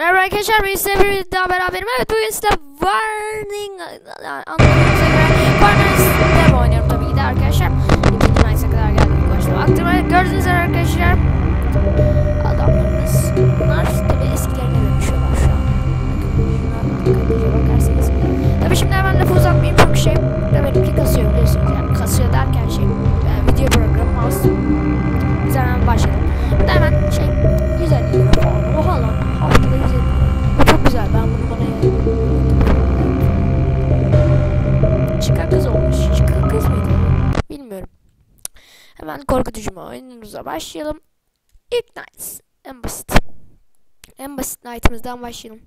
Merhaba arkadaşlar ben size bir daha beraberim. Evet bugün size Warning anladığınıza göre Corners'te oynuyorum tabii ki de arkadaşlar. İkinci Knights'a kadar geldik başta. Evet gördüğünüz üzere arkadaşlar adamlarımız bunlar tabii eskilerine dönüşüyorlar şu an. Bakın bakarsanız. Tabii şimdi hemen lafı uzatmayayım çok şey de benimki kasıyor biliyorsunuz yani kasıyor derken şey yani video programı mouse. Biz hemen başlayalım. Bir de hemen Hemen korkutucu mu oyunumuza başlayalım. İlk Nights. En basit. En basit Night'ımızdan başlayalım.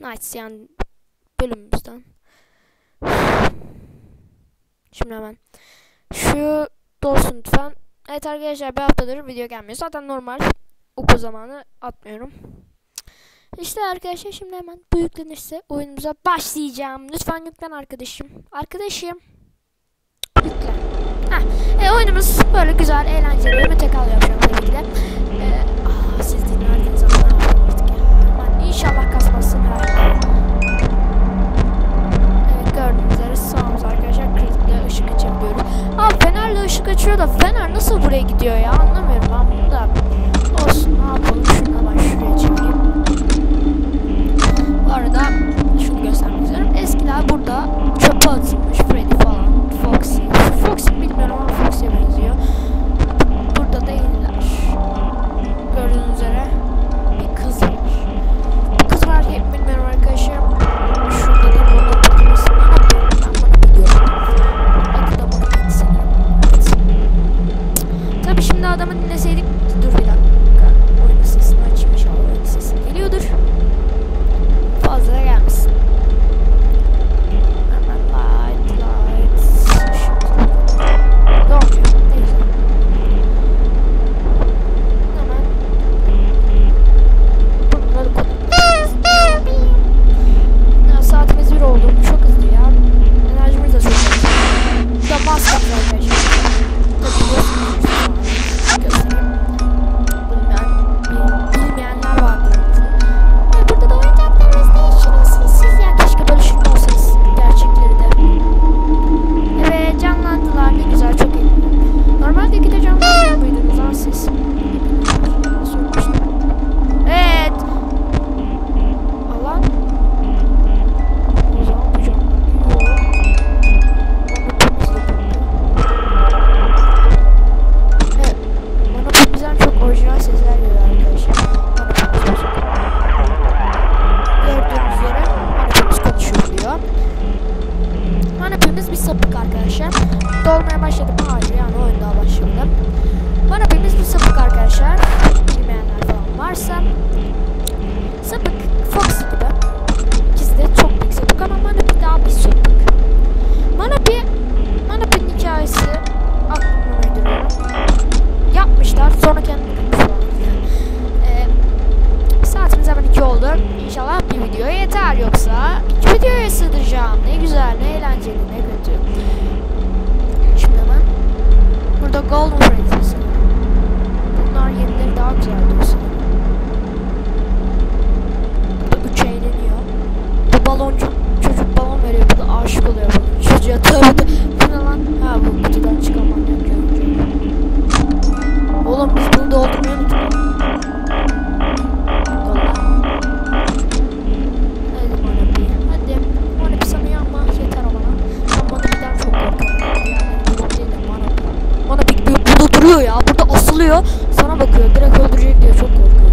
Nights yani bölümümüzden. Şimdi hemen. Şu dolsun lütfen. Evet arkadaşlar bir haftadır video gelmiyor. Zaten normal okul zamanı atmıyorum. İşte arkadaşlar şimdi hemen bu yüklenirse oyunumuza başlayacağım. Lütfen yüklen arkadaşım. Arkadaşım. Oyunumuz böyle güzel, eğlenceli. Bir tekrar yapacağım tabii ki de. E, aa, siz ne yapayım artık ya. Aman inşallah kasmazsın. Ha. Evet gördüğünüz üzere sağımız arkadaşlar kritikle ışık açabiliyoruz. Abi fenerle ışık açıyor da fener nasıl buraya gidiyor ya anlamıyorum ben bunu da. Olsun ne yapalım şunu ben şuraya çekeyim. Bu arada şunu göstermek istiyorum. Eskiler burada çöpe atılmış Freddy falan. Foxy. Foxy bilmiyorum ama Foxy'ye benziyor. Manapimiz bir sapık arkadaşlar. Dolmaya başladı mı? Hayır yani oyun daha başladı. Manapimiz bir sapık arkadaşlar. Bilmeyenler falan varsa. Sapık Foxy gibi. İkisi de çok büyük sapık ama Manapi daha bir sapık. Manapi, Manapi'nin burada öldürecek diye çok korkuyorum.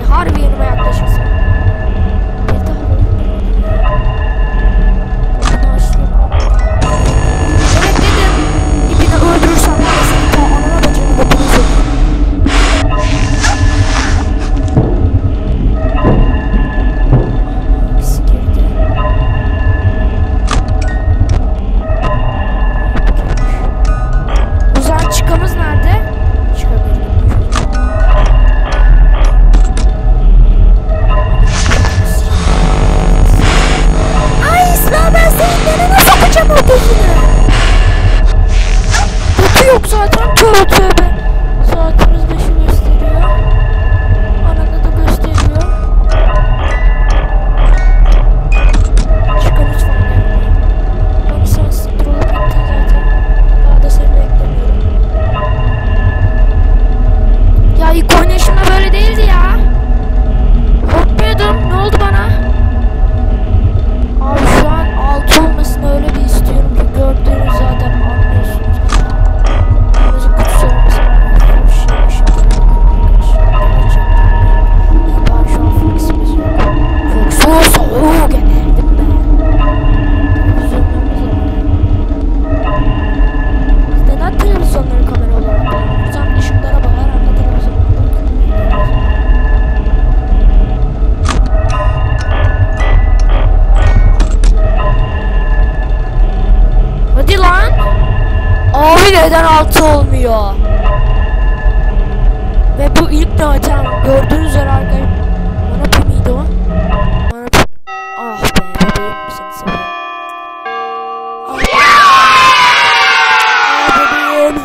How do we zaten gördüğünüz üzere arkadaşlar. Bana pi miydi o? Bana pi... Ah be bebeğim seni. Ah. Ah bebeğim.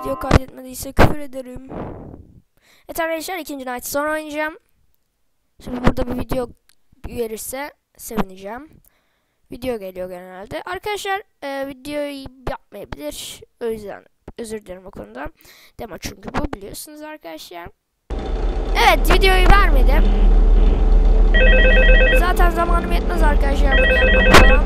Video kaydetmediyse küfür ederim. Evet arkadaşlar ikinci night sonra oynayacağım. Şimdi burada bir video verirse sevineceğim video geliyor genelde. Arkadaşlar e, videoyu yapmayabilir. O yüzden özür dilerim o konuda. Demo çünkü bu biliyorsunuz arkadaşlar. Evet videoyu vermedim. Zaten zamanım yetmez arkadaşlar bunu yapmam falan.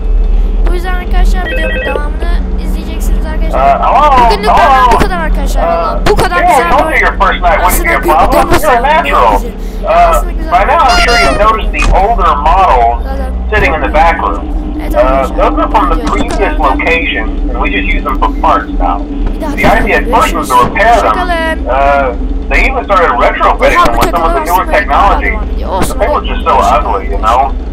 Bu yüzden arkadaşlar videonun devamını izleyeceksiniz arkadaşlar. Bugünlük benden bu kadar arkadaşlar. valla. Bu kadar güzel bir first night wouldn't aslında by now, I'm sure you've noticed the older models sitting in the back room. Uh, those are from the previous location, and we just use them for parts now. The idea at first was to repair them. Uh, they even started retrofitting them with some of the newer technology. But they were just so ugly, you know.